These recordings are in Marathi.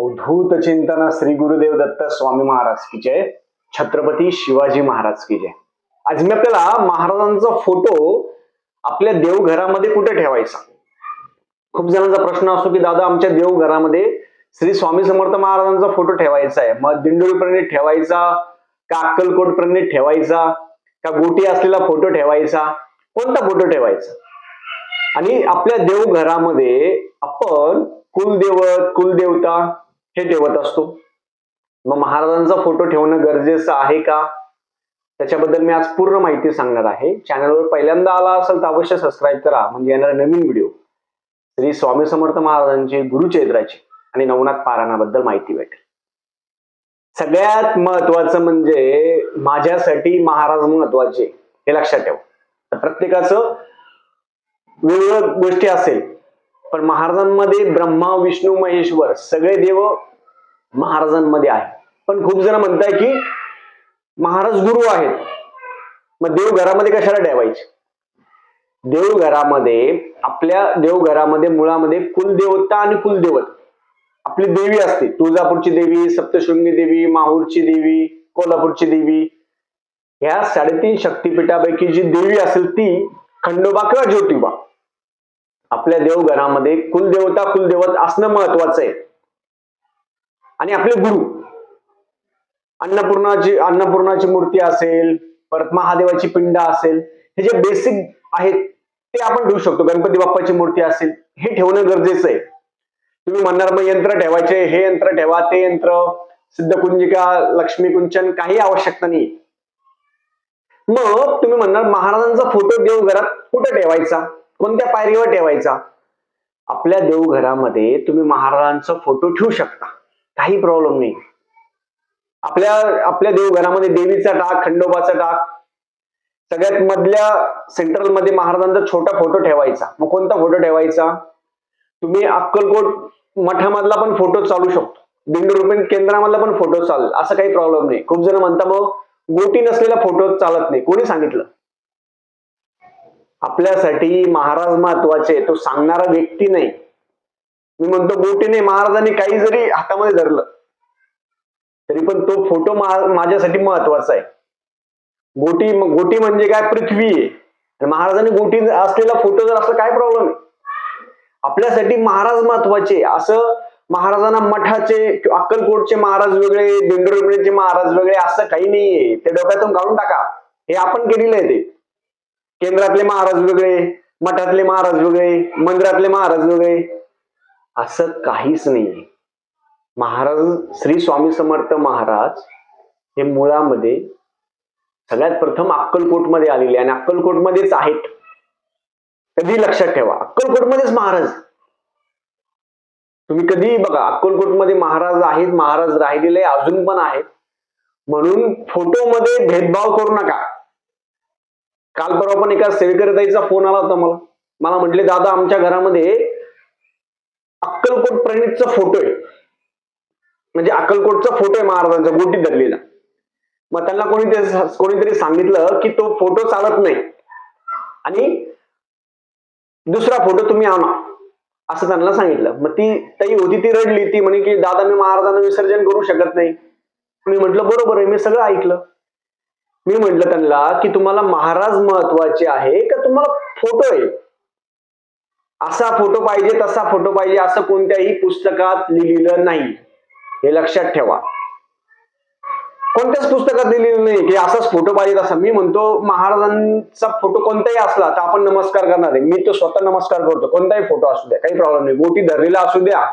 अवधूत चिंतन श्री गुरुदेव दत्त स्वामी महाराज की जय. छत्रपती शिवाजी महाराज की जय. आज मी आपल्याला महाराजांचा फोटो आपल्या देवघरामध्ये कुठे ठेवायचा? खूप जणांचा प्रश्न असतो की दादा आमच्या देवघरामध्ये श्री स्वामी समर्थ महाराजांचा फोटो ठेवायचा आहे. मग दिंडोळी प्रणित ठेवायचा का अक्कलकोट प्रणित ठेवायचा का गोटी असलेला फोटो ठेवायचा? कोणता फोटो ठेवायचा? आणि आपल्या देवघरामध्ये आपण कुलदेवत कुलदेवता हे ठेवत असतो. मग महाराजांचा फोटो ठेवणं गरजेचं आहे का? त्याच्याबद्दल मी आज पूर्ण माहिती सांगणार आहे. चॅनलवर पहिल्यांदा आला असेल तर अवश्य सबस्क्राईब करा. म्हणजे येणारा नवीन व्हिडिओ श्री स्वामी समर्थ महाराजांची गुरुचैत्राची आणि नवनाथ पारायणाबद्दल माहिती भेटेल. सगळ्यात महत्वाचं म्हणजे माझ्यासाठी महाराज महत्त्वाचे. हे लक्षात ठेवा. तर प्रत्येकाचं वेगवेगळ्या गोष्टी असेल. पण महाराजांमध्ये ब्रह्मा विष्णू महेश्वर सगळे देव महाराजांमध्ये आहे पण खूप जण म्हणताय की महाराज गुरु आहेत. मग देव घरामध्ये कशाला ठेवायचे? देवघरामध्ये आपल्या देवघरामध्ये मुळामध्ये कुलदेवता आणि कुलदेवत. आपली देवी असते. तुळजापूरची देवी सप्तशृंगी देवी माहूरची देवी कोल्हापूरची देवी. ह्या साडेतीन शक्तीपीठापैकी जी देवी असेल ती खंडोबा किंवा ज्योतिबा. आपल्या देवघरामध्ये कुलदेवता कुलदेवत असणं महत्वाचं आहे. आणि आपले गुरु. अन्नपूर्णाची अन्नपूर्णाची मूर्ती असेल परत महादेवाची पिंड असेल हे जे बेसिक आहेत ते आपण ठेवू शकतो. गणपती बाप्पाची मूर्ती असेल हे ठेवणं गरजेचं आहे. तुम्ही म्हणणार मग यंत्र ठेवायचे हे यंत्र ठेवा ते यंत्र सिद्धकुंजिका लक्ष्मी कुंचन काही आवश्यकता नाही. मग तुम्ही म्हणणार महाराजांचा फोटो देवघरात कुठं ठेवायचा? कोणत्या पायरीवर ठेवायचा? आपल्या देवघरामध्ये तुम्ही महाराजांचा फोटो ठेवू शकता. काही प्रॉब्लेम नाही. आपल्या आपल्या देवघरामध्ये देवीचा टाक खंडोबाचा टाक सगळ्यात मधल्या सेंट्रलमध्ये महाराजांचा छोटा फोटो ठेवायचा. मग कोणता फोटो ठेवायचा? तुम्ही अक्कलकोट मठामधला पण फोटो चालू शकतो. दिंडोरुपेन केंद्रामधला पण फोटो चालेल. असं काही प्रॉब्लेम नाही. खूप जण म्हणता मग गोटी नसलेला फोटो चालत नाही. कोणी सांगितलं? आपल्यासाठी महाराज महत्त्वाचे तो सांगणारा व्यक्ती नाही. मी म्हणतो गोटीने महाराजांनी काही जरी हातामध्ये धरलं तरी पण तो फोटो माझ्यासाठी महत्त्वाचा आहे. गोटी गोटी म्हणजे काय? पृथ्वी आहे. महाराजांनी गोटी असलेला फोटो जर असं काय प्रॉब्लेम आहे? आपल्यासाठी महाराज महत्त्वाचे असं महाराजांना मठाचे अक्कलकोटचे महाराज वेगळे दिंडोरीचे महाराज वेगळे असं काही नाहीये. ते डोक्यातून काढून टाका. हे आपण केलेलं आहे ते. केंद्रातले महाराज वेगळे मठातले महाराज वेगळे मंदिरातले महाराज वेगळे. असं काहीच नाहीये. महाराज श्री स्वामी समर्थ महाराज हे मुळामध्ये सगळ्यात प्रथम अक्कलकोटमध्ये आलेले आणि अक्कलकोटमध्येच आहेत. कधी लक्षात ठेवा अक्कलकोटमध्येच महाराज. तुम्ही कधीही बघा अक्कलकोटमध्ये महाराज आहेत महाराज राहिलेले अजून पण आहेत. म्हणून फोटोमध्ये भेदभाव करू नका. काल परवा पण एका सेवेकरताईचा फोन आला होता मला. मला म्हटले दादा आमच्या घरामध्ये अक्कलकोट प्रणितचा फोटो आहे. म्हणजे अक्कलकोटचा फोटो आहे महाराजांचा गोटीत धरलेला. मग त्यांना कोणी कोणीतरी सांगितलं की तो फोटो चालत नाही. आणि दुसरा फोटो तुम्ही आणा. असं त्यांना सांगितलं. मग ती ताई होती ती रडली. ती म्हणे की दादा मी महाराजांना विसर्जन करू शकत नाही. मी म्हंटल बरोबर आहे. मी सगळं ऐकलं. मी म्हंटल त्यांना की तुम्हाला महाराज महत्त्वाचे आहे का तुम्हाला फोटो आहे? असा फोटो पाहिजे तसा फोटो पाहिजे असं कोणत्याही पुस्तकात लिहिलेलं नाही. हे लक्षात ठेवा. कोणत्याच पुस्तकात लिहिलेलं नाही की असाच फोटो पाहिजे तसा. मी म्हणतो महाराजांचा फोटो कोणताही असला तर आपण नमस्कार करणार आहे. मी तो स्वतः नमस्कार करतो. कोणताही फोटो असू द्या काही प्रॉब्लेम नाही. गोटी धरलेला असू द्या.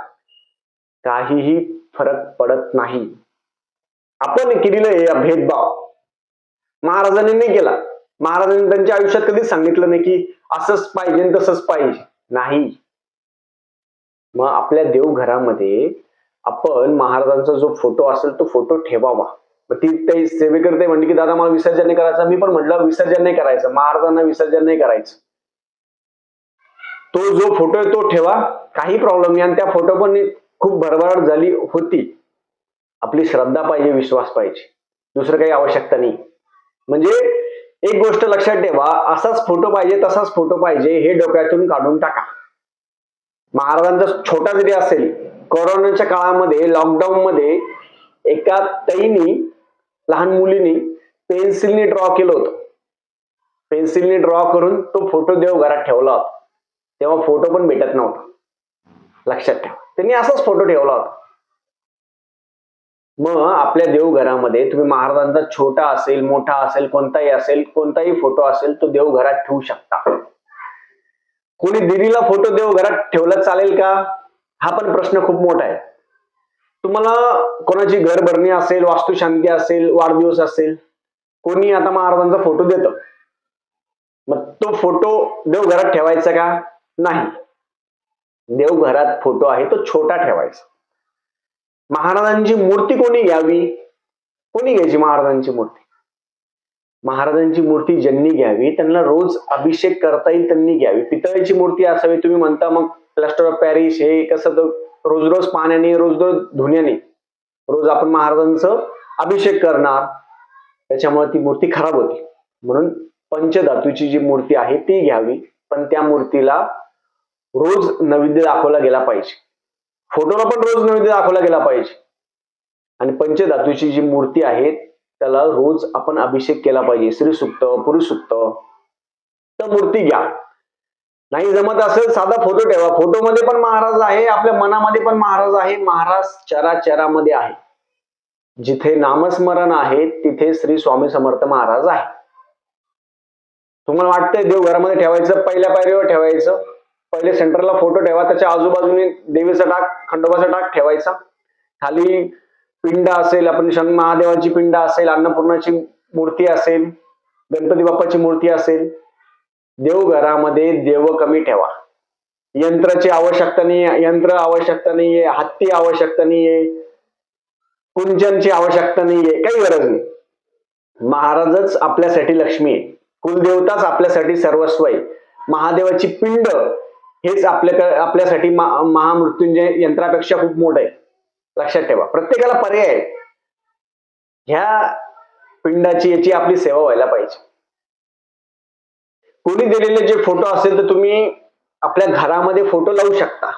काहीही फरक पडत नाही. आपण केलेलं आहे भेदभाव. महाराजांनी नाही केला. महाराजांनी त्यांच्या आयुष्यात कधीच सांगितलं नाही की असंच पाहिजे तसंच पाहिजे. नाही. मग आपल्या देवघरामध्ये आपण महाराजांचा जो फोटो असेल तो फोटो ठेवावा. मग ती ते सेवेकरते म्हणली की दादा मला विसर्जन नाही करायचं. मी पण म्हटलं विसर्जन नाही करायचं. महाराजांना विसर्जन नाही करायचं. तो जो फोटो आहे तो ठेवा. काही प्रॉब्लेम नाही. आणि त्या फोटो पण खूप भरभराट झाली होती. आपली श्रद्धा पाहिजे विश्वास पाहिजे. दुसरं काही आवश्यकता नाही. म्हणजे एक गोष्ट लक्षात ठेवा असाच फोटो पाहिजे तसाच फोटो पाहिजे हे डोक्यातून काढून टाका. महाराजांचा छोटा जरी असेल कोरोनाच्या काळामध्ये लॉकडाऊन मध्ये एका ताईनी लहान मुलीनी पेन्सिलने ड्रॉ केलं होतं. पेन्सिलने ड्रॉ करून तो फोटो देव घरात ठेवला होता. तेव्हा फोटो पण भेटत नव्हता. लक्षात ठेवा. त्यांनी असाच फोटो ठेवला होता. मग आपल्या देवघरामध्ये तुम्ही महाराजांचा छोटा असेल मोठा असेल कोणताही असेल कोणताही फोटो असेल तो देवघरात ठेवू शकता. कोणी दिदीला फोटो देवघरात ठेवला चालेल का? हा पण प्रश्न खूप मोठा आहे. तुम्हाला कोणाची घर भरणी असेल वास्तुशांती असेल वाढदिवस असेल कोणी आता महाराजांचा फोटो देतो? मग तो फोटो देवघरात ठेवायचा का? नाही. देवघरात फोटो आहे तो छोटा ठेवायचा. महाराजांची मूर्ती कोणी घ्यावी? कोणी घ्यायची महाराजांची मूर्ती? महाराजांची मूर्ती ज्यांनी घ्यावी त्यांना रोज अभिषेक करता येईल त्यांनी घ्यावी. पितळेची मूर्ती असावी तुम्ही म्हणता मग प्लास्टर ऑफ पॅरिस हे कसं तर रोज रोज पाण्याने रोज रोज धुण्याने रोज आपण महाराजांचं अभिषेक करणार त्याच्यामुळे ती मूर्ती खराब होती. म्हणून पंचधातूची जी मूर्ती आहे ती घ्यावी पण त्या मूर्तीला रोज नैवेद्य दाखवला गेला पाहिजे. फोटोला पण रोज नैवेद्य दाखवला गेला पाहिजे. आणि पंचधातूची जी मूर्ती आहे त्याला रोज आपण अभिषेक केला पाहिजे. श्री सुक्त पुरुष सुक्त तर मूर्ती घ्या. नाही जमत असेल साधा फोटो ठेवा. फोटोमध्ये पण महाराज आहे आपल्या मनामध्ये पण महाराज आहे महाराज चराचरामध्ये आहे. जिथे नामस्मरण आहे तिथे श्री स्वामी समर्थ महाराज आहे. तुम्हाला वाटतंय देव घरामध्ये ठेवायचं पहिल्या पायरीवर ठेवायचं? पहिले सेंटरला फोटो ठेवा त्याच्या आजूबाजूने देवीचा टाक खंडोबाचा टाक ठेवायचा. खाली पिंड असेल आपण शंग महादेवाची पिंड असेल अन्नपूर्णाची मूर्ती असेल गणपती बाप्पाची मूर्ती असेल देवघरामध्ये देव कमी ठेवा. यंत्राची आवश्यकता नाही यंत्र आवश्यकता नाहीये हत्ती आवश्यकता नाहीये कुंचनची आवश्यकता नाहीये काही गरज नाही. महाराजच आपल्यासाठी लक्ष्मी आहे. कुलदेवताच आपल्यासाठी सर्वस्व आहे. महादेवाची पिंड हेच आपल्या आपल्यासाठी महामृत्युंजय यंत्रापेक्षा खूप मोठं आहे. लक्षात ठेवा. प्रत्येकाला पर्याय आहे. ह्या पिंडाची याची आपली सेवा व्हायला पाहिजे. कोणी दिलेले जे फोटो असेल तर तुम्ही आपल्या घरामध्ये फोटो लावू शकता.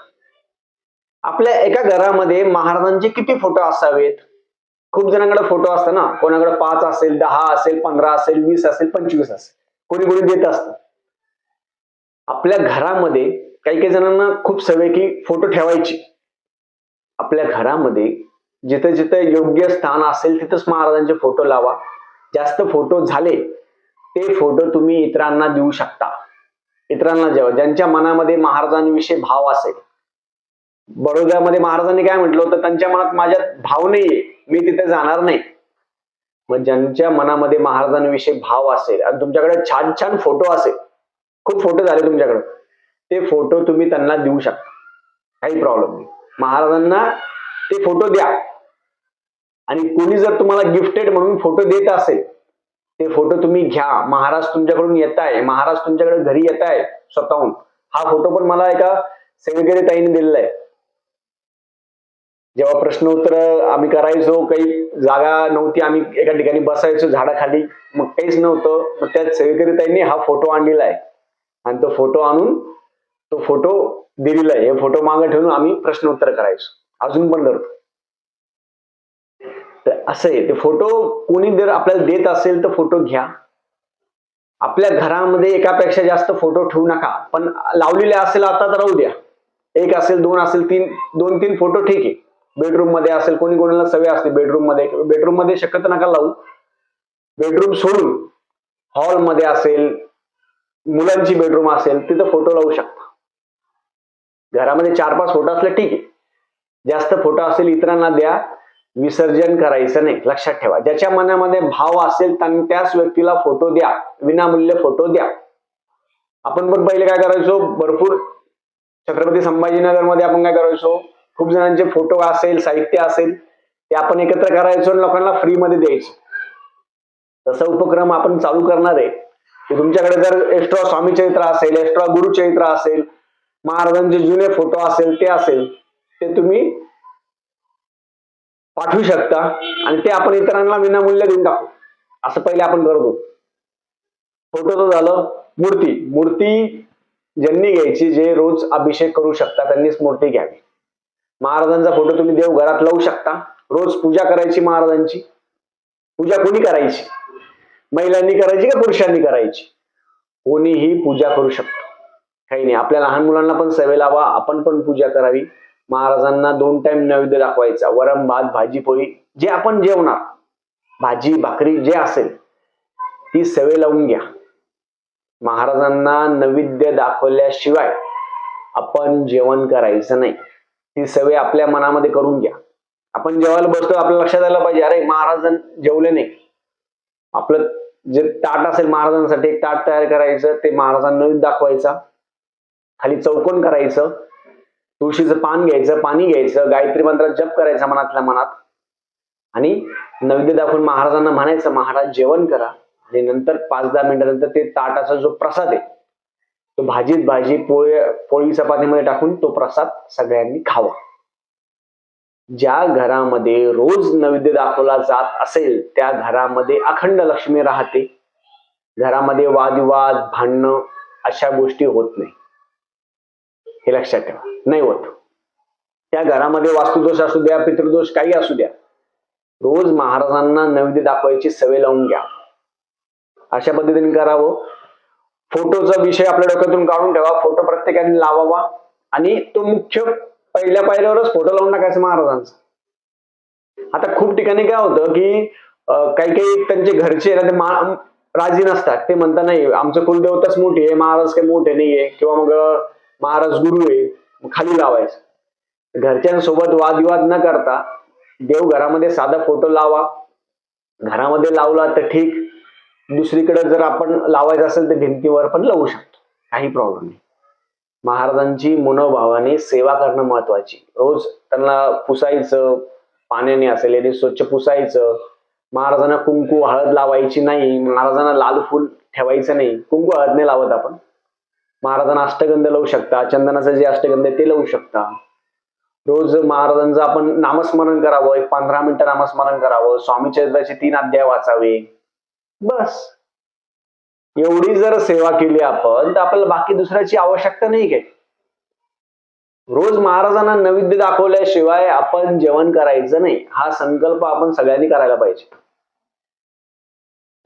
आपल्या एका घरामध्ये महाराजांचे किती फोटो असावेत? खूप जणांकडे फोटो असतात ना. कोणाकडे पाच असेल दहा असेल पंधरा असेल वीस असेल पंचवीस असेल. कोणी कोणी देत असतं. आपल्या घरामध्ये काही काही जणांना खूप सवय की फोटो ठेवायची. आपल्या घरामध्ये जिथे जिथे योग्य स्थान असेल तिथंच महाराजांचे फोटो लावा. जास्त फोटो झाले ते फोटो तुम्ही इतरांना देऊ शकता. इतरांना जेव्हा ज्यांच्या मनामध्ये महाराजांविषयी भाव असेल. बडोद्यामध्ये महाराजांनी काय म्हटलं होतं? त्यांच्या मनात माझ्यात भाव नाहीये. मी तिथे जाणार नाही. मग ज्यांच्या मनामध्ये महाराजांविषयी भाव असेल आणि तुमच्याकडे छान छान फोटो असेल. खूप फोटो झाले तुमच्याकडे. ते फोटो तुम्ही त्यांना देऊ शकता. काही प्रॉब्लेम नाही. महाराजांना ते फोटो द्या. आणि कोणी जर तुम्हाला गिफ्टेड म्हणून फोटो देत असेल ते फोटो तुम्ही घ्या. महाराज तुमच्याकडून येत आहे महाराज तुमच्याकडे घरी येत आहे स्वतःहून. हा फोटो पण मला एका सेवेकरी ताईने दिलेला आहे. जेव्हा प्रश्न उत्तर आम्ही करायचो काही जागा नव्हती. आम्ही एका ठिकाणी बसायचो झाडाखाली. मग काहीच नव्हतं. मग त्या सेवेकरी ताईंनी हा फोटो आणलेला आहे. आणि तो फोटो आणून तो फोटो दिलेला आहे. हे फोटो मागे ठेवून आम्ही प्रश्न उत्तर करायचो. अजून पण करतो तर असं आहे. ते फोटो कोणी जर आपल्याला देत असेल तर फोटो घ्या. आपल्या घरामध्ये एकापेक्षा जास्त फोटो ठेवू नका. पण लावलेले असेल आता तर राहू द्या. एक असेल दोन असेल तीन दोन तीन फोटो ठीक आहे. बेडरूममध्ये असेल कोणी कोणाला सवय असते बेडरूममध्ये. बेडरूममध्ये शक्यतो नका लावू. बेडरूम सोडून हॉलमध्ये असेल मुलांची बेडरूम असेल तिथं फोटो लावू शकता. घरामध्ये चार पाच फोटो असले ठीक आहे. जास्त फोटो असेल इतरांना द्या विसर्जन करायचं नाही लक्षात ठेवा. ज्याच्या मनामध्ये भाव असेल त्याच व्यक्तीला फोटो द्या विनामूल्य फोटो द्या. आपण पण पहिले काय करायचो भरपूर छत्रपती संभाजीनगरमध्ये आपण काय करायचो खूप जणांचे फोटो असेल साहित्य असेल ते आपण एकत्र करायचो आणि लोकांना फ्री मध्ये द्यायचो. तसा उपक्रम आपण चालू करणार आहे. की तुमच्याकडे जर एक्स्ट्रा स्वामी चरित्र असेल एक्स्ट्रा गुरुचरित्र असेल महाराजांचे जुने फोटो असेल ते असेल ते तुम्ही पाठवू शकता आणि ते आपण इतरांना विनामूल्य देऊन टाकू. असं पहिले आपण करतो फोटो तर झालं मूर्ती. मूर्ती ज्यांनी घ्यायची जे रोज अभिषेक करू शकता त्यांनीच मूर्ती घ्यावी. महाराजांचा फोटो तुम्ही देवघरात लावू शकता. रोज पूजा करायची महाराजांची. पूजा कोणी करायची? महिलांनी करायची का पुरुषांनी करायची? कोणीही पूजा करू शकतो. काही नाही. आपल्या लहान मुलांना पण सवय लावा. आपण पण पूजा करावी. महाराजांना दोन टाइम नैवेद्य दाखवायचा. वरम भात भाजी पोळी जे आपण जेवणार भाजी भाकरी जे असेल ती सवय लावून घ्या. महाराजांना नैवेद्य दाखवल्याशिवाय आपण जेवण करायचं नाही. ती सवय आपल्या मनामध्ये करून घ्या. आपण जेवायला बसतो आपल्या लक्षात आलं पाहिजे अरे महाराजां जेवले नाही. आपलं जे ताट असेल महाराजांसाठी एक ताट तयार करायचं ते महाराजांना दाखवायचा. खाली चौकोन करायचं. तुळशीचं पान घ्यायचं पाणी घ्यायचं गायत्री मंत्रात जप करायचा मनातल्या मनात. आणि नैवेद्य दाखवून महाराजांना म्हणायचं महाराज जेवण करा. आणि नंतर पाच दहा मिनिटानंतर ते ताटाचा जो प्रसाद आहे तो भाजीत भाजी पोळी पोळी चपातीमध्ये टाकून तो प्रसाद सगळ्यांनी खावा. ज्या घरामध्ये रोज नैवेद्य दाखवला जात असेल त्या घरामध्ये अखंड लक्ष्मी राहते. घरामध्ये वादविवाद भांडणं अशा गोष्टी होत नाही. हे लक्षात ठेवा. नाही होत. त्या घरामध्ये वास्तुदोष असू द्या पितृदोष काही असू द्या. रोज महाराजांना नैवेद्य दाखवायची सवय लावून घ्या. अशा पद्धतीने करावं. फोटोचा विषय आपल्या डोक्यातून काढून ठेवा. फोटो प्रत्येकाने लावावा. आणि तो मुख्य पहिल्या पायऱ्यावरच फोटो लावून टाकायचा महाराजांचा. आता खूप ठिकाणी काय होतं की काही काही त्यांचे घरचे ना ते राजी नसतात. ते म्हणता नाही आमचं कुलदेवताच मोठी आहे. महाराज काही मोठे नाहीये. किंवा मग महाराज गुरु आहे खाली लावायचं. घरच्यांसोबत वादविवाद न करता देव घरामध्ये साधा फोटो लावा. घरामध्ये लावला तर ठीक. दुसरीकडे जर आपण लावायचं असेल तर भिंतीवर पण लावू शकतो. काही प्रॉब्लेम नाही. महाराजांची मनोभावाने सेवा करणं महत्वाची. रोज त्यांना पुसायचं पाण्याने असेल याने स्वच्छ पुसायचं. महाराजांना कुंकू हळद लावायची नाही. महाराजांना लाल फूल ठेवायचं नाही. कुंकू हळद नाही लावत आपण. महाराजांना अष्टगंध लावू शकता चंदनाचं जे अष्टगंध आहे ते लावू शकता. रोज महाराजांचं आपण नामस्मरण करावं एक पंधरा मिनिटं नामस्मरण करावं स्वामी चरित्राचे तीन अध्याय वाचावे. बस. एवढी जर सेवा केली आपण तर आपल्याला बाकी दुसऱ्याची आवश्यकता नाही काय? रोज महाराजांना नैवेद्य दाखवल्याशिवाय आपण जेवण करायचं नाही. हा संकल्प आपण सगळ्यांनी करायला पाहिजे.